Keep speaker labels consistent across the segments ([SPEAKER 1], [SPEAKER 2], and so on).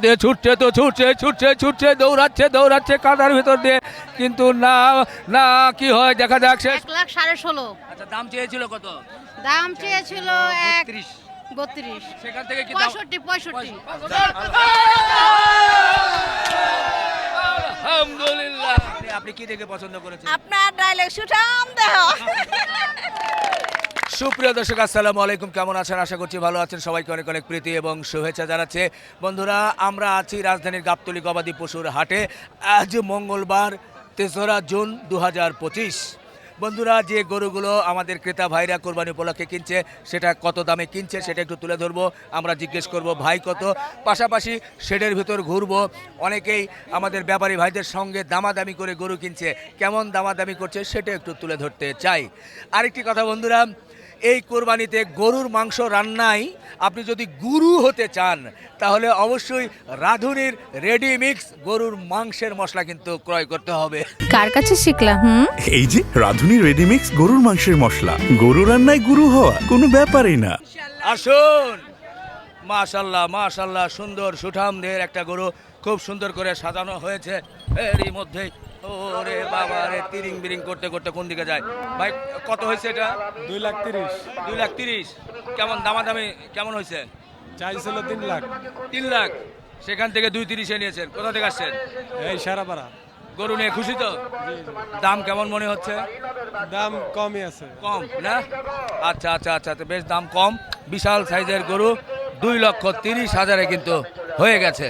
[SPEAKER 1] দিয়ে ছুটছে তো ছুটছে ছুটছে ছুটছে দৌড়াচ্ছে দৌড়াচ্ছে কাদার ভিতর দিয়ে। কিন্তু না না কি হয়? দেখা যাক শেষ।
[SPEAKER 2] এক লাখ সাড়ে ষোলো।
[SPEAKER 1] আচ্ছা দাম চেয়েছিল কত?
[SPEAKER 2] দাম চেয়েছিল এক
[SPEAKER 1] ত্রিশ
[SPEAKER 2] বত্রিশ।
[SPEAKER 1] সেখান থেকে কি দাম?
[SPEAKER 2] পঁয়ষট্টি পঁয়ষট্টি।
[SPEAKER 1] আলহামদুলিল্লাহ। আপনি- কি দেখে পছন্দ করেছেন?
[SPEAKER 2] আপনার ডাইলেক সুঠাম দেহ।
[SPEAKER 1] সুপ্রিয় দর্শক, আসসালামু আলাইকুম। কেমন আছেন? আশা করছি ভালো আছেন। সবাইকে অনেক অনেক প্রীতি এবং শুভেচ্ছা জানাচ্ছে। বন্ধুরা, আমরা আছি রাজধানীর গাবতলী গবাদি পশুর হাটে। আজ মঙ্গলবার, তেসরা জুন দু হাজার পঁচিশ। বন্ধুরা, যে গরুগুলো আমাদের ক্রেতা ভাইরা কোরবানি উপলক্ষে কিনছে, সেটা কত দামে কিনছে, সেটা একটু তুলে ধরবো। আমরা জিজ্ঞেস করব, ভাই কত? পাশাপাশি শেডের ভিতর ঘুরবো। অনেকেই আমাদের ব্যাপারী ভাইদের সঙ্গে দামাদামি করে গরু কিনছে। কেমন দামাদামি করছে, সেটা একটু তুলে ধরতে চাই। আরেকটি কথা বন্ধুরা এই কোরবানিতে গরুর মাংস রান্নায় আপনি যদি গুরু হতে চান তাহলে অবশ্যই রাঁধুনির রেডি মিক্স গরুর মাংসের মশলা কিন্তু ক্রয় করতে হবে।
[SPEAKER 3] কার কাছে শিখলা হুম?
[SPEAKER 4] এই যে রাঁধুনির রেডি মিক্স গরুর মাংসের মশলা। গরু রান্নায় গুরু হওয়া কোনো ব্যাপারই না।
[SPEAKER 1] আসুন। মাশাল্লাহ মাশাল্লাহ সুন্দর সুঠামদের একটা গরু খুব সুন্দর করে সাজানো হয়েছে। এরই মধ্যেই ওরে বাবা রে তিরিং বিরিং করতে করতে কোন দিকে যায়? ভাই কত হয়েছে এটা?
[SPEAKER 5] দুই লাখ তিরিশ।
[SPEAKER 1] দুই লাখ তিরিশ। কেমন দামাদামি কেমন হয়েছে?
[SPEAKER 5] চাইছিল তিন লাখ।
[SPEAKER 1] তিন লাখ? সেখান থেকে দুই তিরিশে নিয়েছেন। কোথা থেকে আসছেন?
[SPEAKER 5] এই সারাপাড়া।
[SPEAKER 1] গরু নিয়ে খুশি তো? দাম কেমন মনে হচ্ছে?
[SPEAKER 5] দাম কমই আছে।
[SPEAKER 1] কম না? আচ্ছা আচ্ছা আচ্ছা তো বেশ দাম কম। বিশাল সাইজের গরু। দুই লক্ষ তিরিশ হাজারে কিন্তু হয়ে গেছে।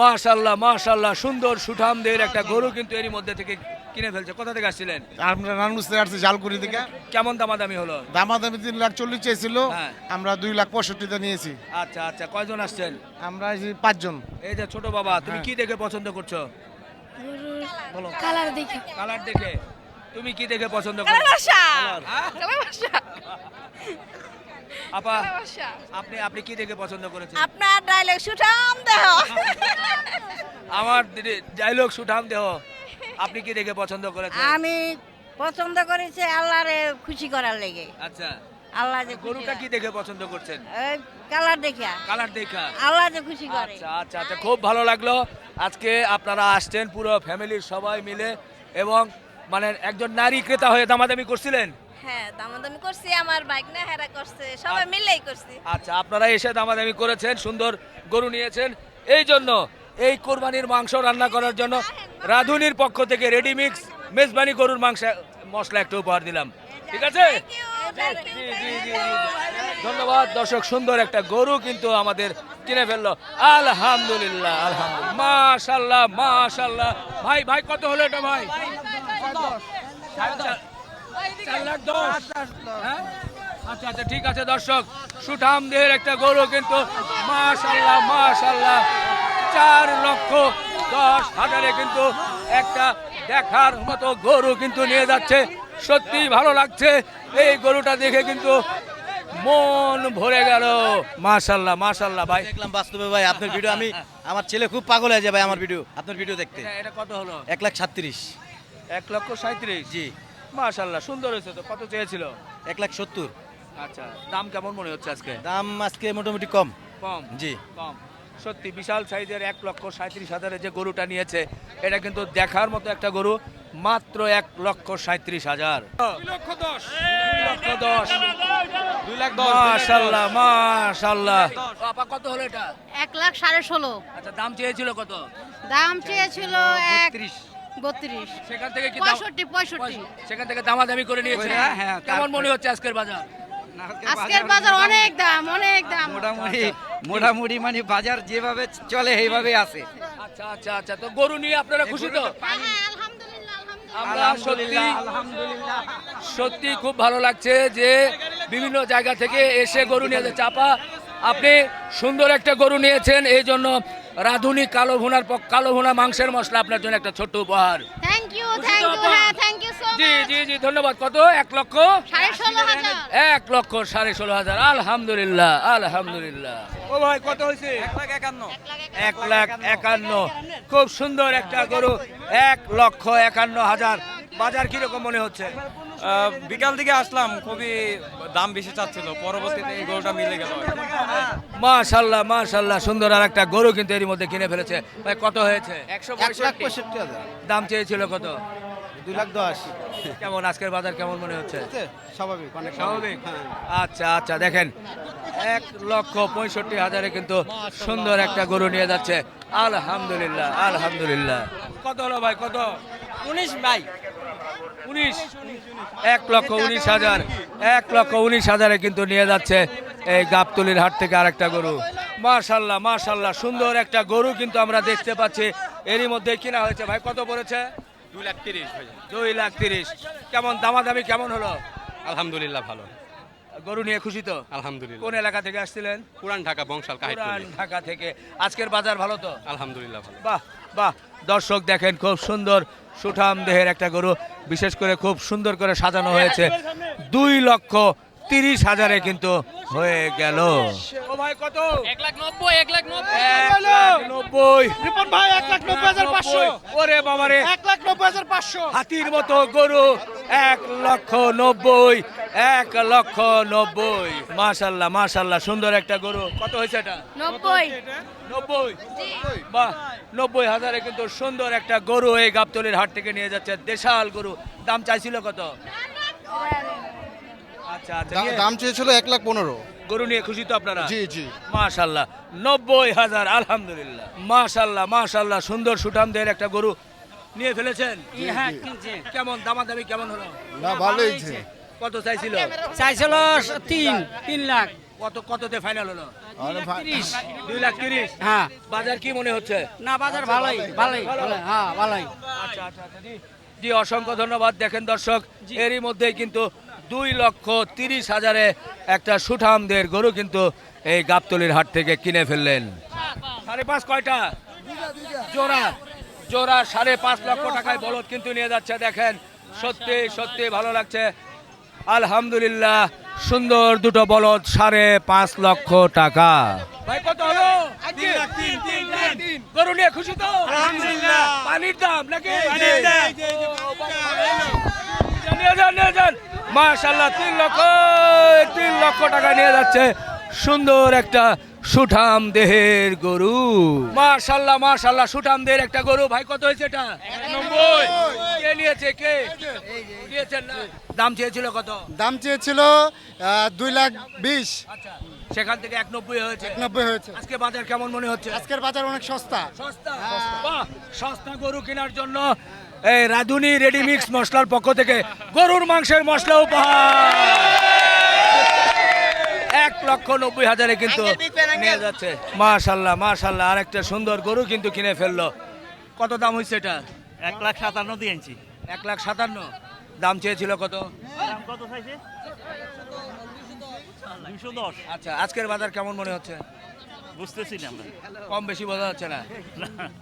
[SPEAKER 1] মাশাল্লাহ মাশাল্লাহ সুন্দর সুঠামদের একটা গরু কিন্তু এরই মধ্যে থেকে কিনে ফেলছে। কোথা থেকে আসছিলেন?
[SPEAKER 6] আমরা নানুস থেকে আসছি জালকুড়ি থেকে।
[SPEAKER 1] কেমন দামাদামি হলো?
[SPEAKER 6] দামাদামি তিন লাখ চল্লিশ চেয়েছিল
[SPEAKER 1] হ্যাঁ।
[SPEAKER 6] আমরা দুই লাখ পঁয়ষট্টিতে নিয়েছি।
[SPEAKER 1] আচ্ছা আচ্ছা কয়জন আসছেন?
[SPEAKER 6] আমরা এই পাঁচজন।
[SPEAKER 1] এই যে ছোট বাবা তুমি কি দেখে পছন্দ করছ? বলো।
[SPEAKER 2] কালার দেখে।
[SPEAKER 1] কালার দেখে। তুমি কি দেখে পছন্দ করছ? হ্যাঁ? আপা আপনি আপনি কি দেখে পছন্দ করেছেন?
[SPEAKER 2] আপনার ডাইলেক সুঠাম দেহ।
[SPEAKER 1] আমার ডায়লগ সুঠাম দেহ। আপনি কি দেখে পছন্দ করেছেন?
[SPEAKER 2] আমি পছন্দ করেছি আল্লাহরে খুশি করার লেগে।
[SPEAKER 1] আচ্ছা।
[SPEAKER 2] আল্লাহ যে
[SPEAKER 1] গরুটা কি দেখে পছন্দ করছেন?
[SPEAKER 2] কালার দেখা
[SPEAKER 1] কালার দেখা।
[SPEAKER 2] আল্লাহ যে খুশি করে।
[SPEAKER 1] আচ্ছা আচ্ছা আচ্ছা খুব ভালো লাগল। আজকে আপনারা আসছেন পুরো ফ্যামিলির সবাই মিলে এবং মানে একজন নারী ক্রেতা হয়ে দামাদামি করছিলেন।
[SPEAKER 2] হ্যাঁ দামাদামি করছি আমার বাইক না হেরা করছে সবাই মিলেই করছি।
[SPEAKER 1] আচ্ছা আপনারা এসে দামাদামি করেছেন সুন্দর গরু নিয়েছেন। এই জন্য এই কোরবানির মাংস রান্না করার জন্য রাঁধুনির পক্ষ থেকে রেডি মিক্স মেজবানি গরুর মাংস মশলা একটু উপহার দিলাম। ঠিক আছে। ধন্যবাদ দর্শক সুন্দর একটা গরু কিন্তু আমাদের কিনে ফেলল। আলহামদুলিল্লাহ আলহামদুলিল্লাহ। মাশাল্লাহ মাশাল্লাহ ভাই ভাই কত হলো এটা ভাই? চার- লাখ দশ। হ্যাঁ? আচ্ছা আচ্ছা ঠিক আছে দর্শক। সুঠামদের একটা গরু কিন্তু মাশাল্লাহ মাশাল্লাহ চার লক্ষ দশ হাজারে কিন্তু একটা দেখার মতো গরু কিন্তু নিয়ে যাচ্ছে। সত্যি ভালো লাগছে। এই গরুটা দেখে কিন্তু মন ভরে গেল। মাশাল্লাহ মাশাল্লাহ ভাই।
[SPEAKER 7] দেখলাম বাস্তবে ভাই আপনার ভিডিও আমি আমার ছেলে খুব পাগল হয়ে যায় ভাই আমার ভিডিও। আপনার ভিডিও দেখতে।
[SPEAKER 1] এটা- কত হলো?
[SPEAKER 7] এক লাখ সাতত্রিশ
[SPEAKER 1] এক লক্ষ সাঁত্রিশ? জি। মাশাল্লাহ সুন্দর হয়েছে তো কত চেয়েছিল?
[SPEAKER 7] এক লাখ সত্তর।
[SPEAKER 1] আচ্ছা দাম কেমন মনে হচ্ছে আজকে?
[SPEAKER 7] দাম আজকে মোটামুটি কম।
[SPEAKER 1] কম?
[SPEAKER 7] জি।
[SPEAKER 1] কম। সত্যি বিশাল সাইজের এক লক্ষ সাঁত্রিশ হাজারের যে গরুটা নিয়েছে এটা কিন্তু দেখার মতো একটা গরু মাত্র এক লক্ষ সাঁত্রিশ হাজার। লক্ষ দশ। লক্ষ দশ।
[SPEAKER 5] দুই লাখ
[SPEAKER 1] মাশাল্লাহ মাশাল্লাহ আপা কত হলো এটা?
[SPEAKER 2] এক লাখ সাড়ে ষোলো।
[SPEAKER 1] আচ্ছা দাম চেয়েছিল কত?
[SPEAKER 2] দাম চেয়েছিল এক বত্রিশ।
[SPEAKER 1] সেখান থেকে কি দাম
[SPEAKER 2] পঁয়ষট্টি পঁয়ষট্টি।
[SPEAKER 1] সেখান থেকে দামাদামি করে নিয়েছে কেমন মনে হচ্ছে আজকের বাজার?
[SPEAKER 2] আজকের বাজার অনেক দাম অনেক দাম।
[SPEAKER 8] মোটামুটি মোটামুটি মানে বাজার যেভাবে চলে আছে।
[SPEAKER 1] আচ্ছা আচ্ছা আচ্ছা। তো গরু নিয়ে আপনারা খুশি তো? আমরা সত্যি সত্যি খুব ভালো লাগছে যে বিভিন্ন জায়গা থেকে এসে গরু নিয়ে যাচ্ছে। চাপা আপনি সুন্দর একটা গরু নিয়েছেন এই জন্য রাঁধুনি কালো ভুনার পক- কালো ভুনা মাংসের মশলা আপনার জন্য একটা ছোট্ট উপহার।
[SPEAKER 2] থ্যাংক ইউ থ্যাংক ইউ হ্যাঁ থ্যাংক ইউ সো
[SPEAKER 1] জি জি জি ধন্যবাদ। কত? এক লক্ষ?
[SPEAKER 2] সাড়ে ষোলো হাজার।
[SPEAKER 1] এক লক্ষ সাড়ে ষোলো হাজার। আলহামদুলিল্লাহ আলহামদুলিল্লাহ। ও ভাই কত হয়েছে? এক লাখ একান্ন। খুব সুন্দর একটা গরু। এক লক্ষ একান্ন হাজার। বাজার কীরকম মনে হচ্ছে?
[SPEAKER 5] বিকাল দিকে আসলাম খুবই দাম বেশি চাচ্ছিল পরবর্তীতে এই গরুটা মিলে গেল।
[SPEAKER 1] মাশাল্লাহ মাশাল্লাহ সুন্দর আর একটা গরু কিন্তু এর মধ্যে কিনে ফেলেছে। ভাই কত হয়েছে? একশো
[SPEAKER 6] পঁয়ষট্টি। হাজার।
[SPEAKER 1] দাম চেয়েছিল কত?
[SPEAKER 6] দুই লাখ দশ।
[SPEAKER 1] কেমন আজকের বাজার কেমন মনে হচ্ছে?
[SPEAKER 6] স্বাভাবিক অনেক
[SPEAKER 1] স্বাভাবিক? আচ্ছা আচ্ছা দেখেন এক লক্ষ পঁয়ষট্টি হাজারে কিন্তু সুন্দর একটা গরু নিয়ে যাচ্ছে। আলহামদুলিল্লাহ আলহামদুলিল্লাহ। কত হলো ভাই কত?
[SPEAKER 8] উনিশ ভাই।
[SPEAKER 1] উনিশ। এক লক্ষ উনিশ হাজার। এক লক্ষ উনিশ হাজারে কিন্তু নিয়ে যাচ্ছে এই গাবতলির হাট থেকে আরেকটা গরু। মাশাল্লাহ মাশাল্লাহ সুন্দর একটা গরু কিন্তু আমরা দেখতে পাচ্ছি। এরই মধ্যে কিনা হয়েছে ভাই কত পড়েছে?
[SPEAKER 5] দুই লাখ তিরিশ
[SPEAKER 1] দুই লাখ তিরিশ। কেমন দামাদামি কেমন হলো?
[SPEAKER 5] আলহামদুলিল্লাহ ভালো।
[SPEAKER 1] গরু নিয়ে খুশি তো?
[SPEAKER 5] আলহামদুলিল্লাহ।
[SPEAKER 1] কোন এলাকা থেকে আসছিলেন?
[SPEAKER 5] পুরান ঢাকা বংশাল
[SPEAKER 1] পুরান ঢাকা থেকে। আজকের বাজার ভালো তো?
[SPEAKER 5] আলহামদুলিল্লাহ ভালো।
[SPEAKER 1] বাহ বাহ। দর্শক দেখেন খুব সুন্দর সুঠাম দেহের একটা গরু বিশেষ করে খুব সুন্দর করে সাজানো হয়েছে। দুই লক্ষ তিরিশ হাজারে কিন্তু হয়ে গেল ভাই কত
[SPEAKER 8] এক লাখ নব্বই এক লাখ নব্বই
[SPEAKER 1] এক লাখ
[SPEAKER 6] রিপন ভাই এক লাখ নব্বই হাজার পাঁচশো
[SPEAKER 1] ওরে বাবারে
[SPEAKER 6] এক লাখ নব্বই হাজার পাঁচশো
[SPEAKER 1] হাতির মতো গরু এক লক্ষ নব্বই এক লক্ষ নব্বই মাশাল্লাহ মাশাল্লাহ সুন্দর একটা গরু কত হয়েছে এটা
[SPEAKER 2] নব্বই
[SPEAKER 1] নব্বই বাহ নব্বই হাজারে কিন্তু সুন্দর একটা গরু এই গাবতলির হাট থেকে নিয়ে যাচ্ছে দেশাল গরু দাম চাইছিল কত আচ্ছা আচ্ছা
[SPEAKER 6] দাম চেয়েছিল এক লাখ পনেরো।
[SPEAKER 1] গরু নিয়ে খুশি তো আপনারা?
[SPEAKER 6] জি জি।
[SPEAKER 1] মাশাল্লাহ নব্বই হাজার আলহামদুলিল্লাহ। মাশাল্লাহ মাশাল্লাহ সুন্দর সুঠামদের একটা গরু নিয়ে ফেলেছেন?
[SPEAKER 8] হ্যাঁ
[SPEAKER 1] কেমন দামাদামি কেমন হলো?
[SPEAKER 6] না ভালো হয়েছে।
[SPEAKER 1] কত চাইছিল?
[SPEAKER 8] চাইছিল তিন তিন লাখ।
[SPEAKER 1] কত কততে ফাইনাল হলো? দুই লাখ তিরিশ।
[SPEAKER 8] হ্যাঁ।
[SPEAKER 1] বাজার কি মনে হচ্ছে?
[SPEAKER 8] না বাজার ভালোই ভালোই হ্যাঁ ভালোই।
[SPEAKER 1] আচ্ছা আচ্ছা আচ্ছা জি। অসংখ্য ধন্যবাদ। দেখেন দর্শক এরই মধ্যেই কিন্তু দুই লক্ষ তিরিশ হাজারে একটা সুঠামদের গরু কিন্তু এই গাবতলির হাট থেকে কিনে ফেললেন। সাড়ে পাঁচ কয়টা? জোড়া। জোড়া সাড়ে পাঁচ লক্ষ টাকায় বলদ কিন্তু নিয়ে যাচ্ছে দেখেন। সত্যি সত্যি ভালো লাগছে। আলহামদুলিল্লাহ সুন্দর দুটো বলদ সাড়ে পাঁচ লক্ষ টাকা। ভাই কত হলো? গরু নিয়ে খুশি তো? পানির দাম নাকি? নিয়ে যান নিয়ে যান। মাশাল্লাহ তিন লক্ষ তিন লক্ষ টাকা নিয়ে যাচ্ছে সুন্দর একটা সুঠাম দেহের গরু। মাশাল্লাহ মাশাল্লাহ সুঠাম দেহের একটা গরু। ভাই কত হয়েছে এটা? কে নিয়েছে কে? নিয়েছেন না? দাম চেয়েছিল কত?
[SPEAKER 6] দাম চেয়েছিল দুই লাখ বিশ।
[SPEAKER 1] আচ্ছা সেখান থেকে এক নব্বই হয়েছে।
[SPEAKER 6] নব্বই হয়েছে।
[SPEAKER 1] আজকে বাজার কেমন মনে হচ্ছে?
[SPEAKER 6] আজকের বাজার অনেক সস্তা?
[SPEAKER 1] সস্তা। বাহ, সস্তা গরু কেনার জন্য এই রাধুনি রেডি মিক্স মশলার পক্ষ থেকে গরুর মাংসের মশলা উপহার। এক লক্ষ নব্বই হাজারে কিন্তু নিয়ে যাচ্ছে। মাশাল্লাহ মাশাল্লাহ আর একটা সুন্দর গরু কিন্তু কিনে ফেলল। কত দাম হয়েছে এটা?
[SPEAKER 3] এক লাখ সাতান্ন দিয়েছি
[SPEAKER 1] এক লাখ সাতান্ন? দাম চেয়েছিল কত?
[SPEAKER 3] কত চাইছে? দুশো দশ।
[SPEAKER 1] আচ্ছা আজকের বাজার কেমন মনে হচ্ছে?
[SPEAKER 3] বুঝতেছি না আমরা।
[SPEAKER 1] কম বেশি বোঝা যাচ্ছে না?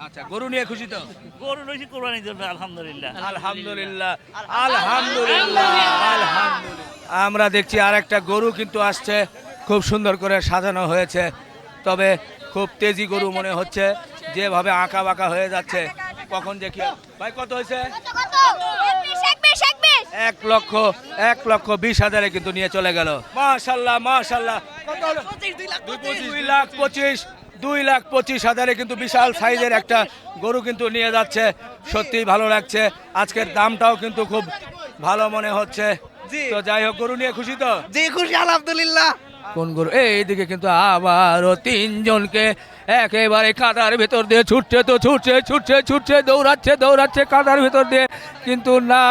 [SPEAKER 1] আচ্ছা গরু নিয়ে খুশি তো?
[SPEAKER 3] গরু রয়েছে কোরবানির জন্য আলহামদুলিল্লাহ।
[SPEAKER 1] আলহামদুলিল্লাহ আলহামদুলিল্লাহ। আলহামদুলিল্লাহ আমরা দেখছি আর একটা গরু কিন্তু আসছে খুব সুন্দর করে সাজানো হয়েছে। তবে খুব তেজি গরু মনে হচ্ছে যেভাবে আঁকা বাঁকা হয়ে যাচ্ছে কখন দেখি ভাই কত হয়েছে? এক লক্ষ এক লক্ষ বিশ হাজারে কিন্তু নিয়ে চলে গেল। মাশাল্লাহ মাশাল্লাহ? দুই লাখ পঁচিশ দুই লাখ পঁচিশ হাজারে কিন্তু বিশাল সাইজের একটা গরু কিন্তু নিয়ে যাচ্ছে। সত্যি ভালো লাগছে। আজকের দামটাও কিন্তু খুব ভালো মনে হচ্ছে। তো যাই হোক গরু নিয়ে খুশি তো?
[SPEAKER 8] জি খুশি আলহামদুলিল্লাহ।
[SPEAKER 1] কোন গরু? এইদিকে কিন্তু আবারও তিনজনকে একেবারে কাদার ভেতর দিয়ে ছুটছে তো ছুটছে ছুটছে ছুটছে দৌড়াচ্ছে দৌড়াচ্ছে কাদার ভেতর দিয়ে। কিন্তু না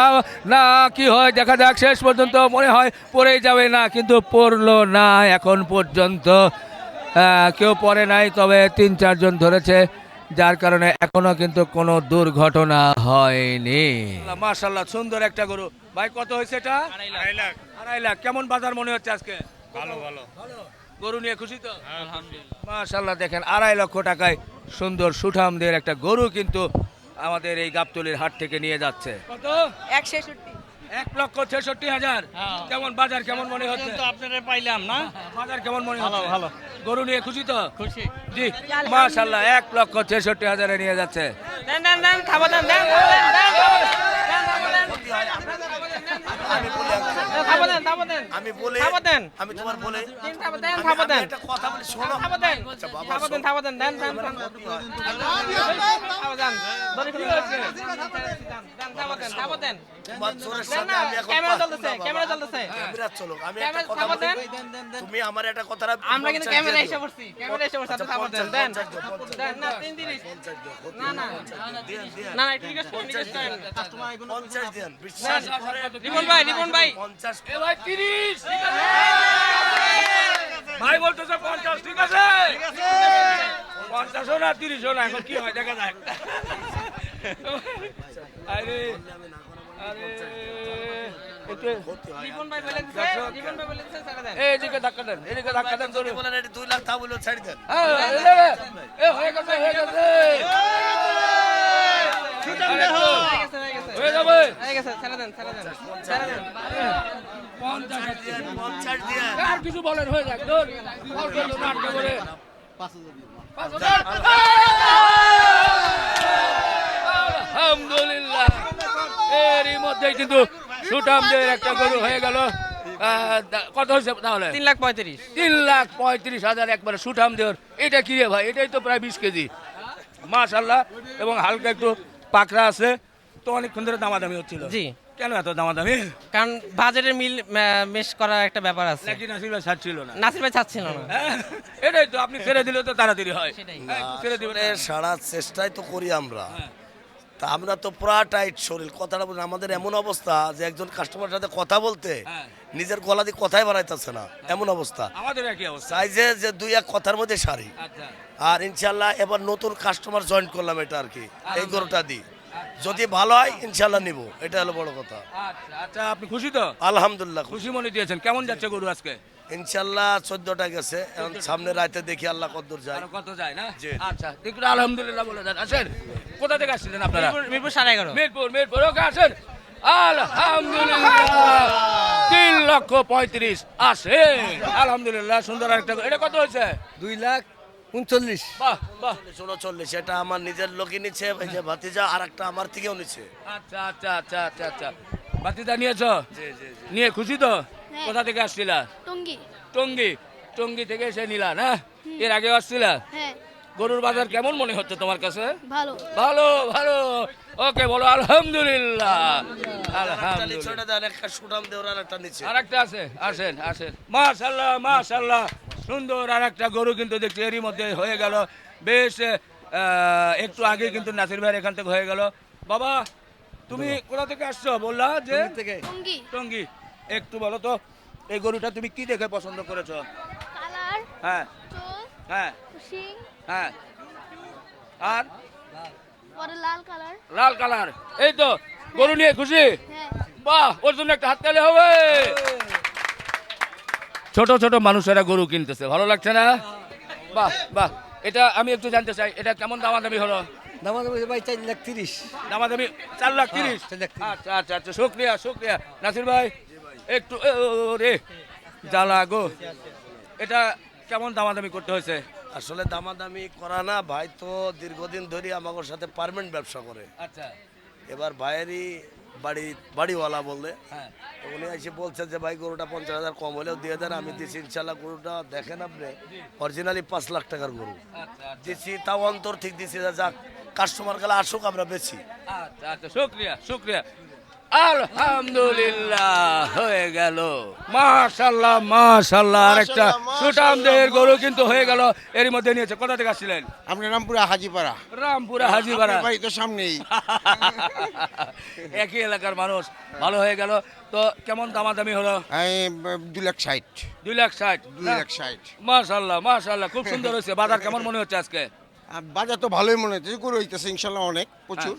[SPEAKER 1] না কি হয়? দেখা যাক শেষ পর্যন্ত মনে হয় পড়ে যাবে না কিন্তু পড়ল না এখন পর্যন্ত। কেউ পড়ে নাই তবে তিন চারজন ধরেছে যার কারণে এখনও কিন্তু কোনো দুর্ঘটনা হয়নি। মাশাল্লাহ সুন্দর একটা গরু। ভাই কত হয়েছে এটা? আড়াই লাখ। আড়াই লাখ। কেমন বাজার মনে হচ্ছে আজকে?
[SPEAKER 5] ভালো ভালো
[SPEAKER 1] ভালো গরু নিয়ে খুশি তো মাশাল্লাহ দেখেন আড়াই লক্ষ টাকায় সুন্দর সুঠামদের একটা গরু কিন্তু আমাদের এই গাবতলির হাট থেকে নিয়ে যাচ্ছে কত
[SPEAKER 2] এক ছেষট্টি
[SPEAKER 1] এক লক্ষ ছেষট্টি হাজার কেমন বাজার কেমন মনে হচ্ছে
[SPEAKER 3] তো আপনারা পাইলাম না
[SPEAKER 1] বাজার কেমন মনে
[SPEAKER 3] ভালো,
[SPEAKER 1] হচ্ছে
[SPEAKER 3] ভালো।
[SPEAKER 1] গরু নিয়ে খুশি তো
[SPEAKER 3] খুশি
[SPEAKER 1] জি মাশাল্লাহ এক লক্ষ ছেষট্টি হাজারে নিয়ে যাচ্ছে
[SPEAKER 8] দেন দেন দেন খাবার দেন দেন
[SPEAKER 9] আমি বলি
[SPEAKER 8] থাপা দেন থাপা দেন
[SPEAKER 9] আমি বলি
[SPEAKER 8] থাপা দেন
[SPEAKER 9] আমি তোমার বলে
[SPEAKER 8] তিন থাপা দেন
[SPEAKER 9] আমি
[SPEAKER 8] দেন
[SPEAKER 9] একটা কথা বলি শোনো
[SPEAKER 8] থাপা দেন
[SPEAKER 9] আচ্ছা,
[SPEAKER 8] থাপা দেন। থাপা দেন দেন দেন দেন থাপা দেন ধরে ফেলুন। দেন, থাপা দেন থাপা দেন
[SPEAKER 9] তোমার জোরের সাথে
[SPEAKER 8] না
[SPEAKER 9] আমি এখন
[SPEAKER 8] ক্যামেরা চলতেছে। ক্যামেরা চলতেছে
[SPEAKER 9] ক্যামেরা চলুক আমি একটা কথা বলি তুমি আমার একটা কথা
[SPEAKER 8] আমরা কিন্তু ক্যামেরা এসে পড়ছি ক্যামেরা পড়ছি আপনি থাপা দেন দেন দেন না তিন তিরিশ না না না না একটু রিকোয়েস্ট করেন রিকোয়েস্ট করেন
[SPEAKER 9] পঞ্চাশ দিন বিশ্বাস
[SPEAKER 8] রিপন ভাই রিপন ভাই।
[SPEAKER 9] পঞ্চাশ
[SPEAKER 1] এ ভাই তিরিশ। ভাই বলতেছে পঞ্চাশ ঠিক আছে। পঞ্চাশও না তিরিশও না এখন কি হয় দেখা যাক। আরে আরে এদিকে ধাক্কা দেন এদিকে ধাক্কা দেন ধরে
[SPEAKER 9] বলেন দুই লাখ তা বলে ছাড়ি দেন।
[SPEAKER 1] হ্যাঁ, হয়ে গেছে হয়ে গেছে।
[SPEAKER 8] হয়ে
[SPEAKER 1] যাবে।
[SPEAKER 8] হয়ে গেছে ছেড়ে দেন ছেড়ে দেন ছেড়ে দেন।
[SPEAKER 1] আর কিছু বলেন হয়ে যাক ধর। অল্প করে আলহামদুলিল্লাহ। এরই মধ্যে কিন্তু সুটামদের একটা গরু হয়ে গেল। কত হয়েছে তাহলে?
[SPEAKER 8] তিন লাখ পঁয়ত্রিশ।
[SPEAKER 1] তিন লাখ পঁয়ত্রিশ হাজার একবারে সুঠাম দেওয়ার এটা কি রে ভাই? এটাই তো প্রায় বিশ কেজি। মাশাল্লাহ এবং হালকা একটু পাকড়া আছে তো অনেকক্ষণ ধরে দামাদামি হচ্ছিল।
[SPEAKER 8] জি।
[SPEAKER 1] কেন এত দামাদামি?
[SPEAKER 8] কারণ বাজারের মিল মিস মেশ করার একটা ব্যাপার আছে।
[SPEAKER 1] নাকি নাসির ভাই ছাড়ছিল না।
[SPEAKER 8] নাসির ভাই ছাড়ছিল না।
[SPEAKER 1] হ্যাঁ, এটাই তো আপনি ছেড়ে দিলে তো তাড়াতাড়ি হয়।
[SPEAKER 8] সেটাই।
[SPEAKER 1] হ্যাঁ, ছেড়ে দিবেন।
[SPEAKER 9] সারা চেষ্টাই তো করি আমরা। তা আমরা তো পুরা টাইট শরীর কথাটা বলি আমাদের এমন অবস্থা যে একজন কাস্টমারের সাথে কথা বলতে
[SPEAKER 1] হ্যাঁ।
[SPEAKER 9] নিজের গলা দিয়ে কথাই বাড়াইতেছে না এমন অবস্থা।
[SPEAKER 1] আমাদের একই অবস্থা।
[SPEAKER 9] চাই যে দুই এক কথার মধ্যে সারি
[SPEAKER 1] আচ্ছা।
[SPEAKER 9] আর ইনশাল্লাহ এবার নতুন কাস্টমার জয়েন করলাম এটা আর কি এই গরুটা দিই যদি ভালো হয় ইনশাল্লাহ নিব এটা হলো বড় কথা।
[SPEAKER 1] আচ্ছা আচ্ছা আপনি খুশি তো?
[SPEAKER 9] আলহামদুলিল্লাহ। খুশি।
[SPEAKER 1] মনে দিয়েছেন কেমন যাচ্ছে গরু আজকে?
[SPEAKER 9] ইনশাল্লাহ চোদ্দটা গেছে। এখন সামনে রাতে দেখি আল্লাহ কদ্দুর যায়।
[SPEAKER 1] কত যায় না? আচ্ছা একটু আলহামদুলিল্লাহ বলে দেন। আসেন কোথা থেকে আসছিলেন আপনারা?
[SPEAKER 8] মিরপুর- সাড়ে এগারো।
[SPEAKER 1] মিরপুর মিরপুর ওকে আসেন। আলহামদুলিল্লাহ। তিন লক্ষ পঁয়ত্রিশ আসেন আলহামদুলিল্লাহ সুন্দর একটা এটা কত হয়েছে?
[SPEAKER 7] দুই লাখ উনচল্লিশ।
[SPEAKER 1] বাহ বাহ।
[SPEAKER 9] উনচল্লিশ এটা আমার নিজের লোকই নিচ্ছে যে ভাতিজা আর একটা আমার থেকেও নিচ্ছে।
[SPEAKER 1] আচ্ছা আচ্ছা আচ্ছা আচ্ছা আচ্ছা। বাতিদা নিয়েছো? নিয়ে খুশি তো? কোথা থেকে আসছিলা?
[SPEAKER 2] টঙ্গি।
[SPEAKER 1] টঙ্গি। টঙ্গি থেকে এসে নিলা না? এর আগে আসছিলা?
[SPEAKER 2] হ্যাঁ।
[SPEAKER 1] গরুর বাজার কেমন মনে হচ্ছে তোমার কাছে?
[SPEAKER 2] ভালো।
[SPEAKER 1] ভালো ভালো। ওকে বলো আলহামদুলিল্লাহ। আলহামদুলিল্লাহ।
[SPEAKER 9] ছোটা দেন একটা সুটাম দেওয়ার আর একটা নিচ্ছে
[SPEAKER 1] আর একটা আছে আসেন আসেন। মাশাল্লাহ মাশাল্লাহ সুন্দর আর একটা গরু কিন্তু দেখছি এরই মধ্যে হয়ে গেল। বেশ আহ, একটু আগে কিন্তু নাসির ভাইয়ের এখান থেকে হয়ে গেল। বাবা তুমি কোথা থেকে আসছো? বললা যে
[SPEAKER 7] থেকে।
[SPEAKER 2] টঙ্গি।
[SPEAKER 1] টঙ্গি। একটু বলো তো এই গরুটা তুমি কি দেখে পছন্দ করেছ?
[SPEAKER 2] কালার
[SPEAKER 1] হ্যাঁ। হ্যাঁ।
[SPEAKER 2] শিং
[SPEAKER 1] হ্যাঁ। আর?
[SPEAKER 2] লাল কালার।
[SPEAKER 1] লাল কালার। এই তো গরু নিয়ে খুশি?
[SPEAKER 2] হ্যাঁ।
[SPEAKER 1] বাহ ওর জন্য একটা হাততালি হবে। ছোট ছোট মানুষেরা গরু কিনতেছে ভালো লাগছে না? বাহ বাহ। এটা আমি একটু জানতে চাই এটা কেমন দামাদামি হলো?
[SPEAKER 7] দামাদাম ভাই চার লাখ তিরিশ।
[SPEAKER 1] দামাদামি চার লাখ তিরিশ?
[SPEAKER 7] চার লাখ তিরিশ।
[SPEAKER 1] আচ্ছা আচ্ছা আচ্ছা শুক্রিয়া শুক্রিয়া। নাসির ভাই? একটু রে জ্বালা গো। এটা কেমন দামাদামি করতে হয়েছে?
[SPEAKER 9] আসলে দামাদামি করা না ভাই তো দীর্ঘদিন ধরে আমার সাথে পারমানেন্ট ব্যবসা করে।
[SPEAKER 1] আচ্ছা।
[SPEAKER 9] এবার ভাইয়েরই বাড়ি বাড়িওয়ালা বললে।
[SPEAKER 1] হ্যাঁ।
[SPEAKER 9] উনি এসে বলছে যে ভাই গরুটা পঞ্চাশ হাজার কম হলেও দিয়ে দেন আমি দিচ্ছি ইনশাল্লাহ গরুটা। দেখেন আপনি অরিজিনালি পাঁচ লাখ টাকার গরু।
[SPEAKER 1] আচ্ছা আচ্ছা।
[SPEAKER 9] দিচ্ছি তাও অন্তর ঠিক দিচ্ছি যাক কাস্টমার গেলে আসুক আমরা বেশি
[SPEAKER 1] আচ্ছা আচ্ছা শুক্রিয়া শুক্রিয়া। আলহামদুলিল্লাহ হয়ে গেল। মাশাল্লাহ মাশাল্লাহ আরেকটা সুটামদের গরু কিন্তু হয়ে গেল। এর মধ্যে নিয়েছে কোথা থেকে আসছিলেন?
[SPEAKER 6] আপনি রামপুরা হাজিপাড়া।
[SPEAKER 1] রামপুরা হাজিপাড়া।
[SPEAKER 6] বাড়ি তো সামনেই।
[SPEAKER 1] একই এলাকার মানুষ ভালো হয়ে গেল। তো কেমন দামাদামি হলো?
[SPEAKER 6] দুই লাখ ষাট।
[SPEAKER 1] দুই লাখ ষাট?
[SPEAKER 6] দুই লাখ ষাট।
[SPEAKER 1] মাশাল্লাহ মাশাল্লাহ খুব সুন্দর হয়েছে। বাজার কেমন মনে হচ্ছে আজকে?
[SPEAKER 6] বাজার তো ভালোই মনে হচ্ছে। গরু হইতেছে ইনশাল্লাহ অনেক প্রচুর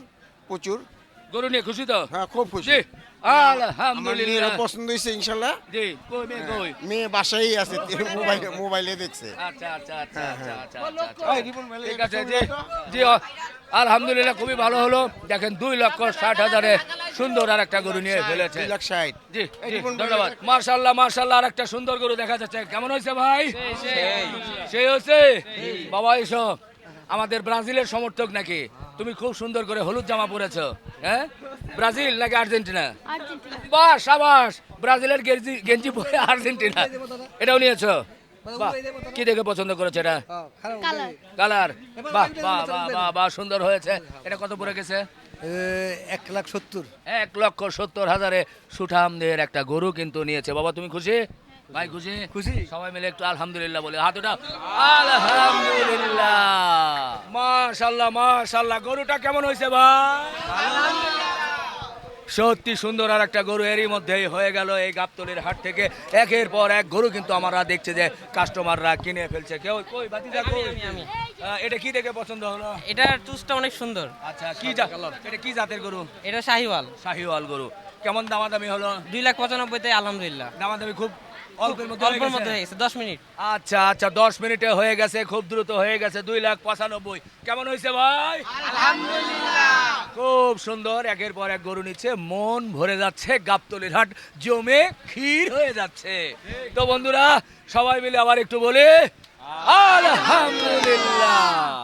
[SPEAKER 6] প্রচুর।
[SPEAKER 1] গরু নিয়ে খুশি তো?
[SPEAKER 6] হ্যাঁ খুব খুশি।
[SPEAKER 1] আলহামদুলিল্লাহ।
[SPEAKER 6] পছন্দ হয়েছে ইনশাল্লাহ।
[SPEAKER 1] জি কই মেয়ে কই?
[SPEAKER 6] মেয়ে বাসায় আছে মোবাইলে মোবাইলে দেখছে।
[SPEAKER 1] আচ্ছা আচ্ছা আচ্ছা
[SPEAKER 6] হ্যাঁ,
[SPEAKER 1] আচ্ছা
[SPEAKER 6] হ্যাঁ।
[SPEAKER 1] আচ্ছা আচ্ছা আচ্ছা। ঠিক আছে জি জি আলহামদুলিল্লাহ খুবই ভালো হলো। দেখেন দুই লক্ষ ষাট হাজারে সুন্দর আর একটা গরু নিয়ে ফেলেছে।
[SPEAKER 6] দুই লাখ ষাট।
[SPEAKER 1] জি ধন্যবাদ। মার্শাল্লাহ মার্শাল্লাহ আর একটা সুন্দর গরু দেখা যাচ্ছে। কেমন হয়েছে ভাই? সেই হয়েছে? বাবা এসো। আমাদের ব্রাজিলের সমর্থক নাকি? তুমি খুব সুন্দর করে হলুদ জামা পরেছো হ্যাঁ? ব্রাজিল নাকি আর্জেন্টিনা? বাহ সাবাস! ব্রাজিলের গেঞ্জি গেঞ্জি পরে আর্জেন্টিনা। এটাও নিয়েছো? বাহ কি দেখে পছন্দ করেছে এটা? কালার। বাহ বাহ বাহ বাহ বাহ সুন্দর হয়েছে। এটা কত পড়ে গেছে?
[SPEAKER 7] এক লাখ সত্তর।
[SPEAKER 1] এক লক্ষ সত্তর হাজারে সুঠামদের একটা গরু কিন্তু নিয়েছে। বাবা তুমি খুশি? ভাই খুশি? খুশি? সবাই মিলে একটু আলহামদুলিল্লাহ বলে। হাত ওটা আলহামদুলিল্লাহ। মাশাল্লাহ মাশাল্লাহ। গরুটা কেমন হয়েছে ভাই? সত্যি সুন্দর আর একটা গরু এরই মধ্যেই হয়ে গেল এই গাবতলির হাট থেকে। একের পর এক গরু কিন্তু আমরা দেখছে যে কাস্টমাররা কিনে ফেলছে। কেউ কই বাতিজা কই? আহ, এটা কি দেখে পছন্দ হলো?
[SPEAKER 8] এটার চুজটা অনেক সুন্দর।
[SPEAKER 1] আচ্ছা কি জাত? এটা কি জাতের গরু?
[SPEAKER 8] এটা শাহিওয়াল।
[SPEAKER 1] শাহিওয়াল গরু। কেমন দামাদামি হলো?
[SPEAKER 8] দুই লাখ পঁচানব্বইতে আলহামদুলিল্লাহ।
[SPEAKER 1] দামাদামি খুব অল্পের মধ্যে হয়ে
[SPEAKER 8] অল্পের
[SPEAKER 1] গেছে?
[SPEAKER 8] মধ্যে হয়ে গেছে দশ মিনিট।
[SPEAKER 1] আচ্ছা আচ্ছা দশ মিনিটে হয়ে গেছে খুব দ্রুত হয়ে গেছে দুই লাখ পঁচানব্বই। কেমন হয়েছে ভাই? খুব সুন্দর একের পর এক গরু নিচ্ছে মন ভরে যাচ্ছে গাবতলির হাট জমে ক্ষীর হয়ে যাচ্ছে। তো বন্ধুরা সবাই মিলে আবার একটু বলে আলহামদুলিল্লাহ।